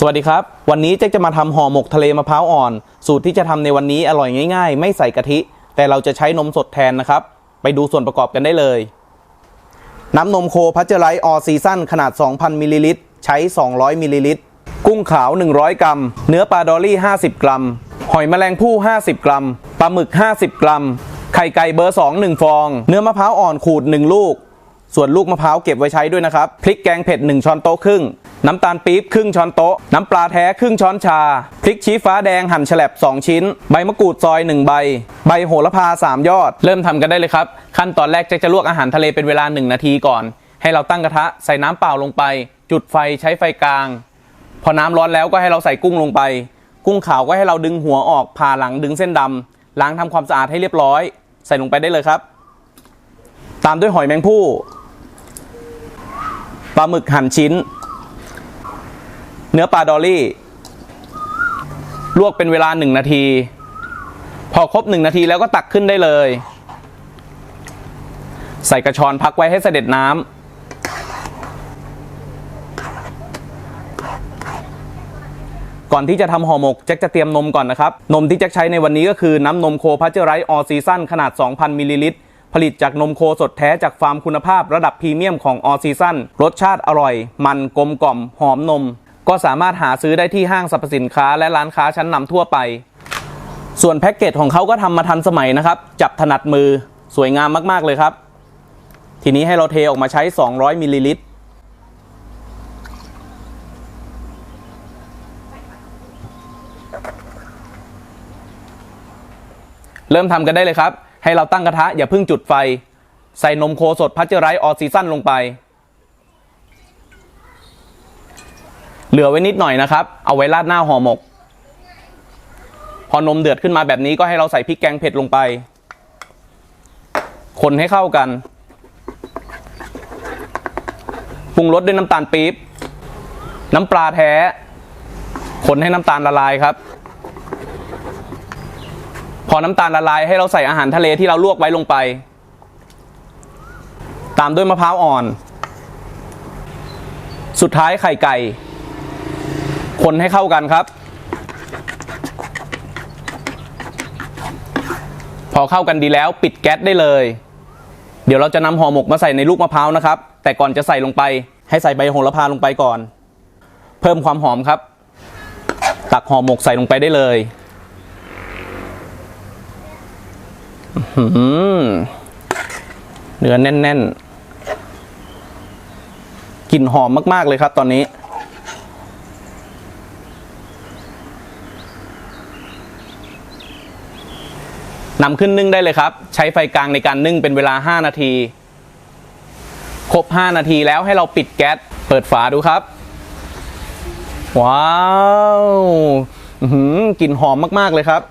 สวัสดีครับ วันนี้แจ็คจะมาทำห่อหมกทะเลมะพร้าวอ่อน สูตรที่จะทำในวันนี้อร่อยง่ายๆ ไม่ใส่กะทิ แต่เราจะใช้นมสดแทนนะครับ ไปดูส่วนประกอบกันได้เลย น้ำนมโคพัชเจอร์ไลท์ออซีซั่นขนาด 2,000มิลลิลิตรใช้ 200มิลลิลิตรกุ้งขาว 100 กรัม เนื้อปลาดอลลี่ 50 กรัม หอยแมลงภู่ 50 กรัมปลาหมึก 50 กรัม ไข่ไก่เบอร์ 2 1 ฟอง เนื้อมะพร้าวอ่อนขูด 1 ลูก ส่วนลูกมะพร้าวเก็บไว้ใช้ด้วยนะครับพริกแกงเผ็ด 1 ช้อนโต๊ะครึ่ง น้ำตาลปี๊บครึ่งช้อนโต๊ะ น้ำปลาแท้ครึ่งช้อนชา พริกชี้ฟ้าแดงหั่นแฉลบ 2 ชิ้น ใบมะกรูดซอย 1 ใบ ใบโหระพา 3 ยอด เริ่มทำกันได้เลยครับ ขั้นตอนแรกแจ็คจะลวกอาหารทะเลเป็นเวลา 1 นาทีก่อน ให้เราตั้งกระทะใส่น้ำเปล่าลงไป จุดไฟใช้ไฟกลาง พอน้ำร้อนแล้วก็ให้เราใส่กุ้งลงไป กุ้งขาวก็ให้เราดึงหัวออกผ่าหลังดึงเส้นดำล้างทำความสะอาดให้เรียบร้อย ใส่ลงไปได้เลยครับ ตามด้วยหอยแมงภู่ปลาหมึกหั่นชิ้น เนื้อปลาดอลลี่ ลวกเป็นเวลาหนึ่งนาที พอครบหนึ่งนาทีแล้วก็ตักขึ้นได้เลย ใส่กระชอนพักไว้ให้เสด็จน้ำก่อนที่จะทำห่อหมกแจ็คจะเตรียมนมก่อนนะครับ นมที่แจ็คใช้ในวันนี้ก็คือน้ำนมโคพัชเจอไรท์ออซีซั่นขนาด 2,000มิลลิลิตรผลิตจากนมโคสดแท้จากฟาร์มคุณภาพระดับพรีเมียมของออซีซั่นรสชาติอร่อย มันกลมกล่อม หอมนม ก็สามารถหาซื้อได้ที่ห้างสรรพสินค้าและร้านค้าชั้นนำทั่วไป ส่วนแพ็กเกจของเขาก็ทำมาทันสมัยนะครับ จับถนัดมือสวยงามมาก ๆ เลยครับ ทีนี้ให้เราเทออกมาใช้ 200มิลลิลิตรเริ่มทำกันได้เลยครับ ให้เราตั้งกระทะอย่าเพิ่งจุดไฟ ใส่นมโคสดพัชเจอไรท์ออซีซั่นลงไป เหลือไว้นิดหน่อยนะครับ เอาไว้ราดหน้าห่อหมก พอนมเดือดขึ้นมาแบบนี้ก็ให้เราใส่พริกแกงเผ็ดลงไป คนให้เข้ากัน ปรุงรสด้วยน้ำตาลปี๊บ น้ำปลาแท้ คนให้น้ำตาลละลายครับ พอน้ำตาลละลายให้เราใส่อาหารทะเลที่เราลวกไว้ลงไป ตามด้วยมะพร้าวอ่อน สุดท้ายไข่ไก่ คนให้เข้ากันครับ พอเข้ากันดีแล้วปิดแก๊สได้เลย เดี๋ยวเราจะนำห่อหมกมาใส่ในลูกมะพร้าวนะครับ แต่ก่อนจะใส่ลงไป ให้ใส่ใบโหระพาลงไปก่อน เพิ่มความหอมครับ ตักห่อหมกใส่ลงไปได้เลยเนื้อแน่นๆกลิ่นหอมมาก ๆ เลยครับตอนนี้ นำขึ้นนึ่งได้เลยครับ ใช้ไฟกลางในการนึ่งเป็นเวลา 5 นาที ครบ 5 นาทีแล้วให้เราปิดแก๊สเปิดฝาดูครับ ว้าวหือกลิ่นหอมมาก ๆ เลยครับ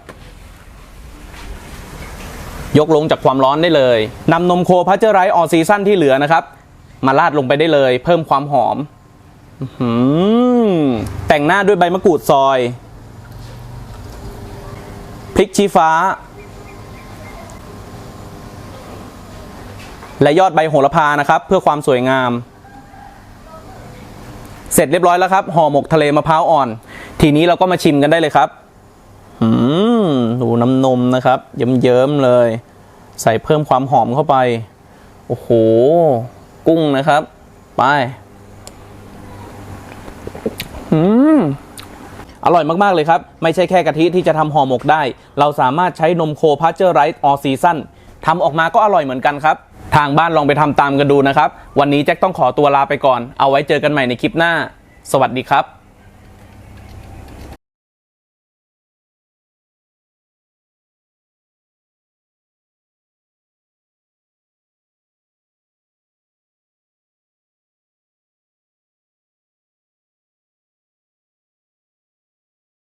ยกลงจากความร้อนได้เลยนำนมโคพัชเจอร์ไรออซีซั่นที่เหลือนะครับ มาราดลงไปได้เลย เพิ่มความหอมหือแต่งหน้าด้วยใบมะกรูดซอย พริกชี้ฟ้า และยอดใบโหระพานะครับ เพื่อความสวยงาม เสร็จเรียบร้อยแล้วครับห่อหมกทะเลมะพร้าวอ่อน ทีนี้เราก็มาชิมกันได้เลยครับอืมดูน้ำนมนะครับเยิ้มๆเลย ใส่เพิ่มความหอมเข้าไป โอ้โห กุ้งนะครับ ไปอืมอร่อยมาก ๆ เลยครับ ไม่ใช่แค่กะทิที่จะทำห่อหมกได้ เราสามารถใช้นมโคพัชเจอร์ไรท์ออซีซั่นทำออกมาก็อร่อยเหมือนกันครับ ทางบ้านลองไปทำตามกันดูนะครับ วันนี้แจ็คต้องขอตัวลาไปก่อน เอาไว้เจอกันใหม่ในคลิปหน้า สวัสดีครับ